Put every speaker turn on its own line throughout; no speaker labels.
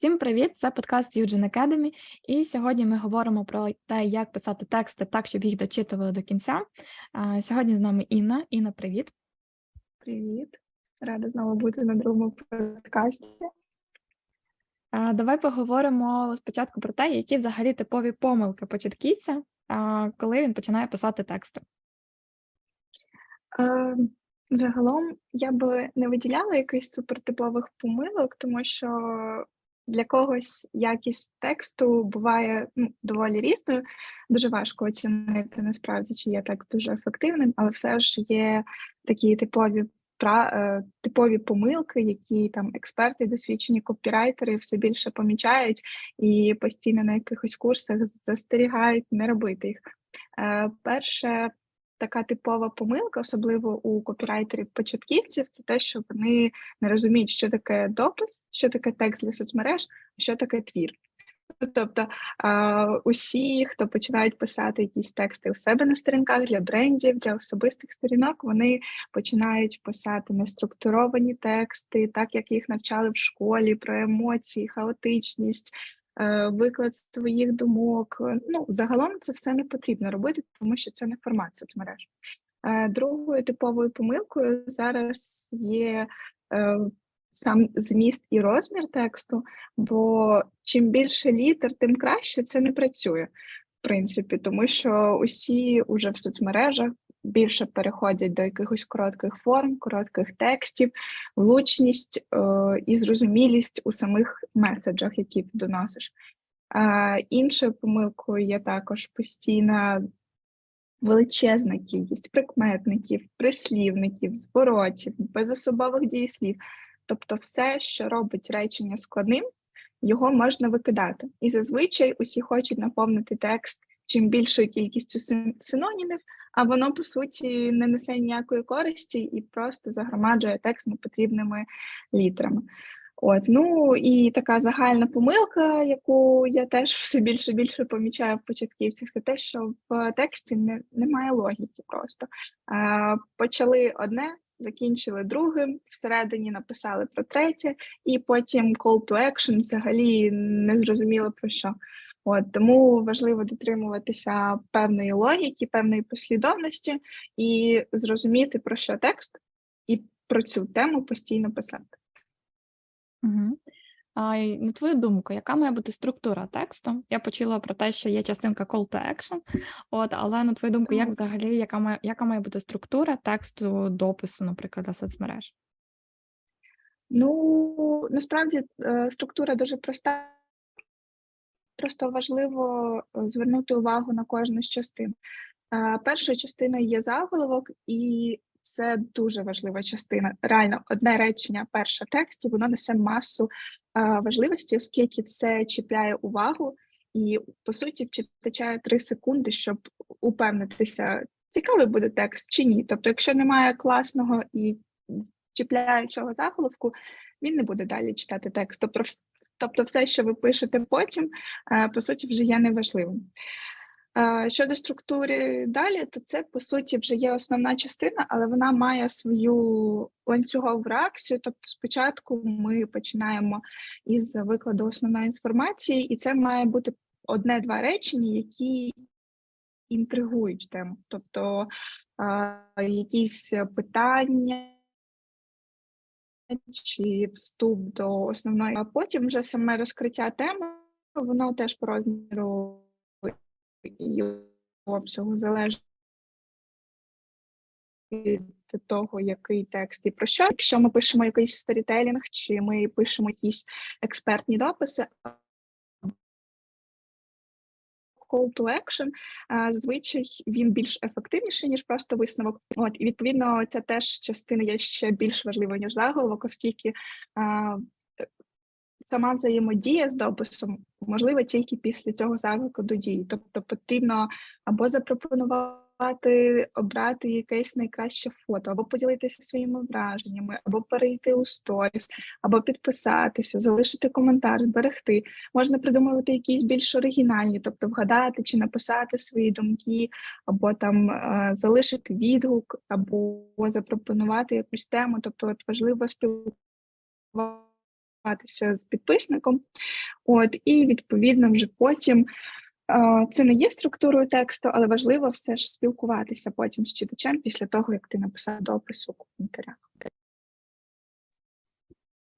Всім привіт! Це подкаст Юджин Academy, і сьогодні ми говоримо про те, як писати тексти так, щоб їх дочитували до кінця. Сьогодні з нами Інна. Інна, привіт.
Привіт, рада знову бути на другому подкасті.
Давай поговоримо спочатку про те, які взагалі типові помилки початківця, коли він починає писати тексти.
Загалом я би не виділяла якихось супертипових помилок, тому що для когось якість тексту буває ну, доволі різною. Дуже важко оцінити насправді, чи є текст дуже ефективним, але все ж є такі типові пра, е, типові помилки, які там експерти, досвідчені копірайтери все більше помічають і постійно на якихось курсах застерігають не робити їх. Е, Перше, така типова помилка, особливо у копірайтерів-початківців, це те, що вони не розуміють, що таке допис, що таке текст для соцмереж, що таке твір. Тобто усі, хто починають писати якісь тексти у себе на сторінках для брендів, для особистих сторінок, вони починають писати неструктуровані тексти, так як їх навчали в школі, про емоції, хаотичність, виклад своїх думок. Ну, загалом це все не потрібно робити, тому що це не формат соцмереж. Е, другою типовою помилкою зараз є е, сам зміст і розмір тексту, бо чим більше літер, тим краще це не працює, в принципі, тому що усі уже в соцмережах більше переходять до якихось коротких форм, коротких текстів, влучність е, і зрозумілість у самих меседжах, які ти доносиш. Іншою помилкою є також постійна. Величезна кількість прикметників, прислівників, зворотів, безособових дієслів. Тобто, все, що робить речення складним, його можна викидати. І зазвичай усі хочуть наповнити текст чим більшою кількістю синонімів, а воно по суті не несе ніякої користі і просто загромаджує текст непотрібними літерами. От, ну і така загальна помилка, яку я теж все більше більше помічаю в початківцях, це те, що в тексті не, немає логіки просто. А, Почали одне, закінчили другим, всередині написали про третє, і потім call to action взагалі не зрозуміло про що. От Тому важливо дотримуватися певної логіки, певної послідовності і зрозуміти, про що текст, і про цю тему постійно писати.
Угу. А, На твою думку, яка має бути структура тексту? Я почула про те, що є частинка call to action, от, але на твою думку, як взагалі, яка має яка має бути структура тексту допису, наприклад, до соцмереж?
Ну, насправді е, структура дуже проста. Просто важливо е, звернути увагу на кожну з частин. Е, першою частиною є заголовок, і це дуже важлива частина. Реально, одне речення, перше тексті, воно несе масу важливості, оскільки це чіпляє увагу, і по суті вчитачає три секунди, щоб упевнитися, цікавий буде текст чи ні. Тобто, якщо немає класного і чіпляючого заголовку, він не буде далі читати текст. Тобто, тобто все, що ви пишете потім, по суті, вже є неважливим. Щодо структури далі, то це по суті вже є основна частина, але вона має свою ланцюгову реакцію. Тобто, спочатку ми починаємо із викладу основної інформації, і це має бути одне-два речення, які інтригують тему, тобто якісь питання. Чи вступ до основної, а потім вже саме розкриття теми, воно теж по розміру і обсягу залежить від того, який текст і про що. Якщо ми пишемо якийсь сторітелінг, чи ми пишемо якісь експертні дописи. Call to action, зазвичай він більш ефективніший, ніж просто висновок. От і відповідно, ця теж частина є ще більш важливою, ніж заголовок, оскільки сама взаємодія з дописом можлива тільки після цього заклику до дії. Тобто потрібно або запропонувати обрати якесь найкраще фото, або поділитися своїми враженнями, або перейти у сторіс, або підписатися, залишити коментар, зберегти. Можна придумувати якісь більш оригінальні, тобто вгадати чи написати свої думки, або там е, залишити відгук, або запропонувати якусь тему. Тобто, от важливо спілкуватися з підписником. От, і відповідно вже потім це не є структурою тексту, але важливо все ж спілкуватися потім з читачем після того, як ти написав допис у коментарях.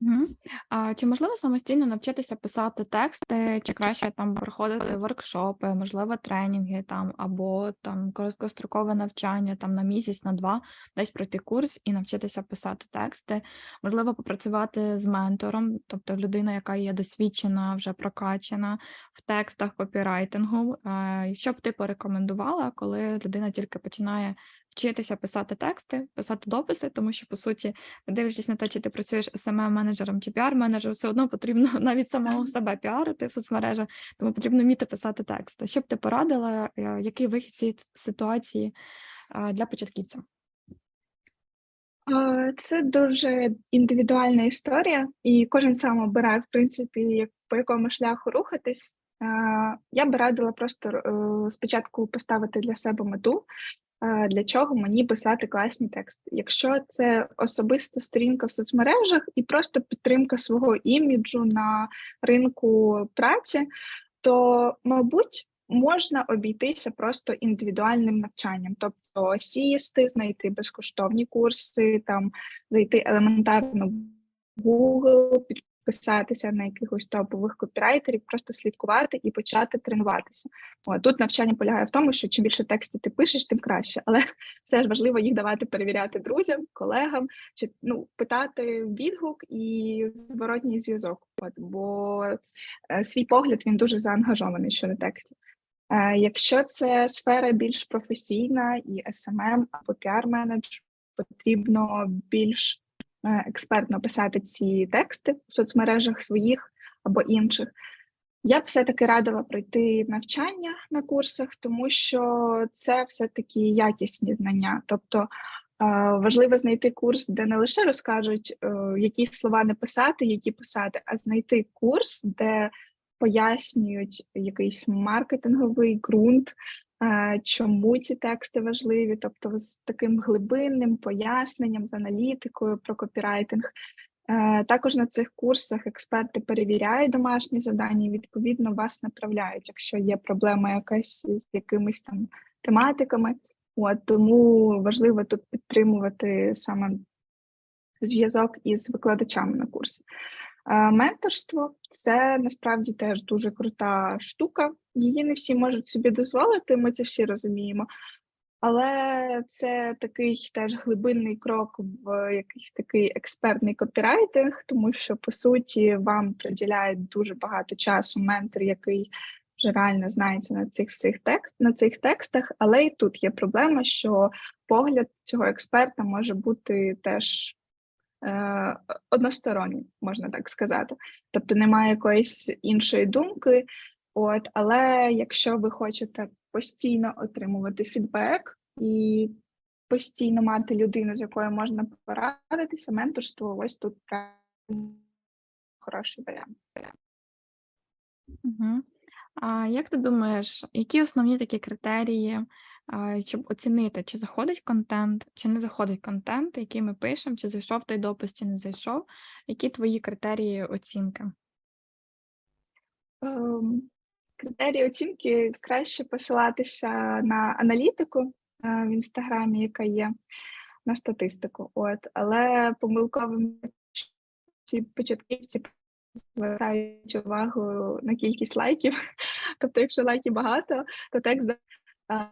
Мгм. А чи можливо самостійно навчитися писати тексти, чи краще там проходити воркшопи, можливо, тренінги там або там короткострокове навчання там на місяць, на два, десь пройти курс і навчитися писати тексти, можливо, попрацювати з ментором, тобто людина, яка є досвідчена, вже прокачана в текстах копірайтингу. Е, Що б ти порекомендувала, коли людина тільки починає вчитися писати тексти, писати дописи, тому що по суті, дивлячись на те, чи ти працюєш smm менеджером чи піар-менеджером, все одно потрібно навіть самого себе піарити в соцмережах, тому потрібно вміти писати тексти. Що б ти порадила, е, який вихід цієї ситуації для початківця?
Це дуже індивідуальна історія, і кожен сам обирає, в принципі, по якому шляху рухатись. Я би радила просто е, спочатку поставити для себе мету, для чого мені писати класні тексти. Якщо це особиста сторінка в соцмережах і просто підтримка свого іміджу на ринку праці, то, мабуть, можна обійтися просто індивідуальним навчанням, тобто сісти, знайти безкоштовні курси, там зайти елементарно в Google, підписатися на якихось топових копірайтерів, просто слідкувати і почати тренуватися. От, тут навчання полягає в тому, що чим більше текстів ти пишеш, тим краще. Але все ж важливо їх давати перевіряти друзям, колегам, чи ну питати відгук і зворотній зв'язок. От, бо е, свій погляд він дуже заангажований щодо текстів. Е, Якщо це сфера більш професійна і SMM або піар-менедж, потрібно більш експертно писати ці тексти в соцмережах своїх або інших. Я б все-таки радила пройти навчання на курсах, тому що це все-таки якісні знання. Тобто е, важливо знайти курс, де не лише розкажуть, е, які слова не писати, які писати, а знайти курс, де пояснюють якийсь маркетинговий ґрунт, е, чому ці тексти важливі, тобто з таким глибинним поясненням, з аналітикою про копірайтинг. Е, Також на цих курсах експерти перевіряють домашні завдання, і відповідно вас направляють, якщо є проблема якась з якимись там тематиками. От тому важливо тут підтримувати саме зв'язок із викладачами на курсі. Менторство це насправді теж дуже крута штука. Її не всі можуть собі дозволити, ми це всі розуміємо. Але це такий теж глибинний крок в якийсь такий експертний копірайтинг, тому що по суті вам приділяє дуже багато часу ментор, який вже реально знається на цих всіх текст на цих текстах. Але і тут є проблема, що погляд цього експерта може бути теж е, односторонній, можна так сказати. Тобто немає якоїсь іншої думки. От, але якщо ви хочете постійно отримувати фідбек і постійно мати людину, з якою можна порадитися, менторство ось тут хороший варіант.
Угу. А як ти думаєш, які основні такі критерії, щоб оцінити, чи заходить контент, чи не заходить контент, який ми пишемо, чи зайшов той допис, чи не зайшов? Які твої критерії оцінки?
Ем, Критерії оцінки краще посилатися на аналітику е, в інстаграмі, яка є на статистику. От, але помилковим ці початківці звертають увагу на кількість лайків. Тобто, якщо лайків багато, то текст а,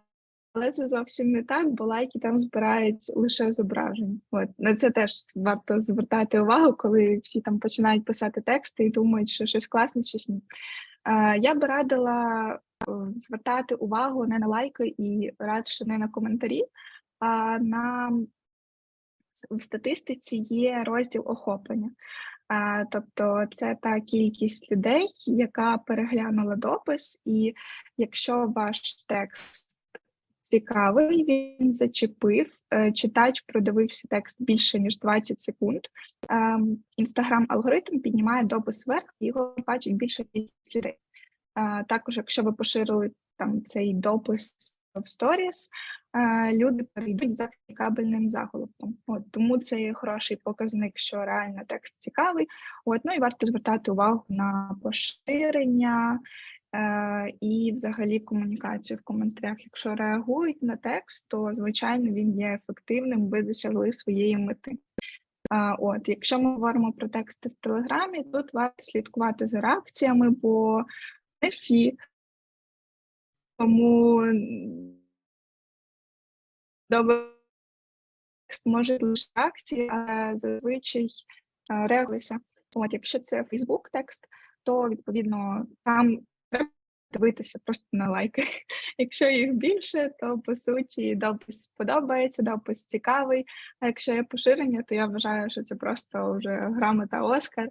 але це зовсім не так, бо лайки там збирають лише зображень. От на це теж варто звертати увагу, коли всі там починають писати тексти і думають, що щось класне, щось ні. Я би радила е, звертати увагу не на лайки і радше не на коментарі, а на в статистиці є розділ охоплення. А, Тобто це та кількість людей, яка переглянула допис, і якщо ваш текст цікавий, він зачепив, е, читач продивився текст більше ніж 20 секунд. Інстаграм алгоритм піднімає допис вверх, його бачить більше людей. Також, якщо ви поширили там цей допис в сторіс, е, люди перейдуть за клікабельним заголовком. От тому це є хороший показник, що реально текст цікавий. От ну і варто звертати увагу на поширення. Е, і взагалі комунікацію в коментарях. Якщо реагують на текст, то звичайно він є ефективним, ви досягли своєї мети. От, якщо ми говоримо про тексти в Телеграмі, тут варто слідкувати за реакціями, бо не всі. Тому добре текст може лише реакції, а зазвичай е, реагується. От, якщо це Facebook текст, то відповідно там дивитися просто на лайки. Якщо їх більше, то по суті допис подобається, допис цікавий. А якщо є поширення, то я вважаю, що це просто вже грамота Оскар.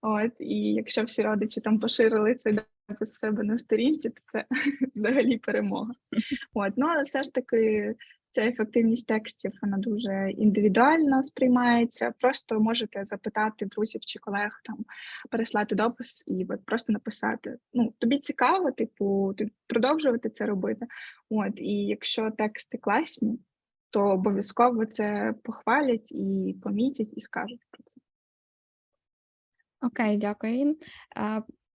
От і якщо всі родичі там поширили цей допис у себе на сторінці, то це взагалі перемога. От, ну але все ж таки. Ця ефективність текстів вона дуже індивідуально сприймається. Просто можете запитати друзів чи колег там переслати допис і от просто написати. Ну тобі цікаво, типу, ти продовжувати це робити. От і якщо тексти класні, то обов'язково це похвалять і помітять, і скажуть про це.
Окей, дякую.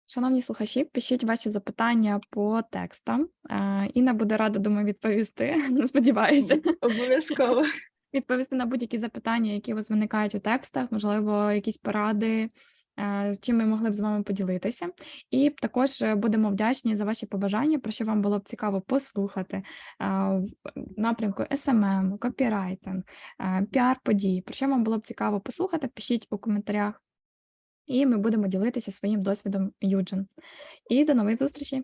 Шановні слухачі, пишіть ваші запитання по текстам. Е, Інна буде рада, думаю, відповісти. Сподіваюся.
Обов'язково.
відповісти на будь-які запитання, які у вас виникають у текстах, можливо, якісь поради, е, чим ми могли б з вами поділитися. І також е, будемо вдячні за ваші побажання, про що вам було б цікаво послухати в напрямку SMM, копірайтинг, е, піар-подій, про що вам було б цікаво послухати, пишіть у коментарях. І ми будемо ділитися своїм досвідом Юджин. І до нових зустрічей!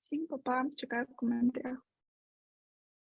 Всім па-па, чекаю в коментарях.